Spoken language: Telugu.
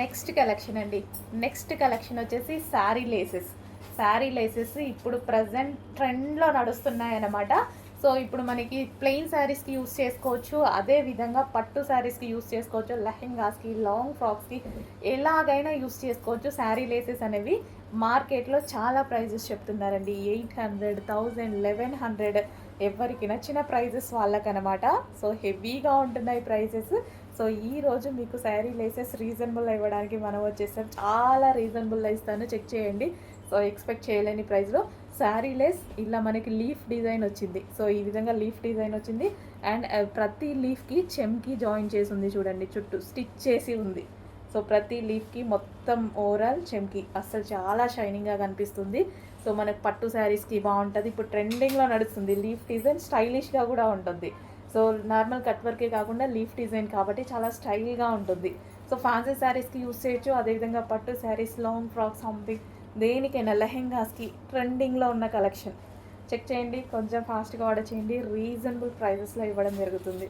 నెక్స్ట్ కలెక్షన్ అండి. నెక్స్ట్ కలెక్షన్ వచ్చేసి శారీ లేసెస్. శారీ లేసెస్ ఇప్పుడు ప్రజెంట్ ట్రెండ్లో నడుస్తున్నాయి అన్నమాట సో ఇప్పుడు మనకి ప్లెయిన్ శారీస్కి యూస్ చేసుకోవచ్చు. అదే విధంగా పట్టు శారీస్కి యూస్ చేసుకోవచ్చు. లెహెంగాస్కి లాంగ్ ఫ్రాక్స్కి ఎలాగైనా యూస్ చేసుకోవచ్చు శారీ లేసెస్ అనేవి. మార్కెట్లో చాలా ప్రైజెస్ చెప్తున్నారండి. Eight hundred thousand eleven hundred ఎవరికి నచ్చిన ప్రైజెస్ వాళ్ళకనమాట. సో హెవీగా ఉంటున్నాయి ప్రైజెస్. సో ఈ రోజు మీకు శారీ లేసెస్ రీజనబుల్ ఇవ్వడానికి మనం వచ్చేసాం. చాలా రీజనబుల్ ఇస్తాను. చెక్ చేయండి. సో ఎక్స్పెక్ట్ చేయలేని ప్రైస్లో శారీ లెస్ ఇలా మనకి లీఫ్ డిజైన్ వచ్చింది. సో ఈ విధంగా లీఫ్ డిజైన్ వచ్చింది. అండ్ ప్రతి లీఫ్కి చెమ్కి జాయిన్ చేసి ఉంది చూడండి. చుట్టూ స్టిచ్ చేసి ఉంది. సో ప్రతి లీఫ్కి మొత్తం ఓవరాల్ చెమ్కి అస్సలు చాలా షైనింగ్గా కనిపిస్తుంది. సో మనకు పట్టు శారీస్కి బాగుంటుంది. ఇప్పుడు ట్రెండింగ్లో నడుస్తుంది. లీఫ్ డిజైన్ స్టైలిష్గా కూడా ఉంటుంది. సో నార్మల్ కట్ వర్కే కాకుండా లీఫ్ డిజైన్ కాబట్టి చాలా స్టైల్గా ఉంటుంది. సో ఫ్యాన్సీ శారీస్కి యూస్ చేయొచ్చు. అదేవిధంగా పట్టు శారీస్ లాంగ్ ఫ్రాక్స్ సంథింగ్ దేనికైనా లెహెంగాస్కి ట్రెండింగ్లో ఉన్న కలెక్షన్. చెక్ చేయండి. కొంచెం ఫాస్ట్గా ఆర్డర్ చేయండి. రీజనబుల్ ప్రైజెస్లో ఇవ్వడం జరుగుతుంది.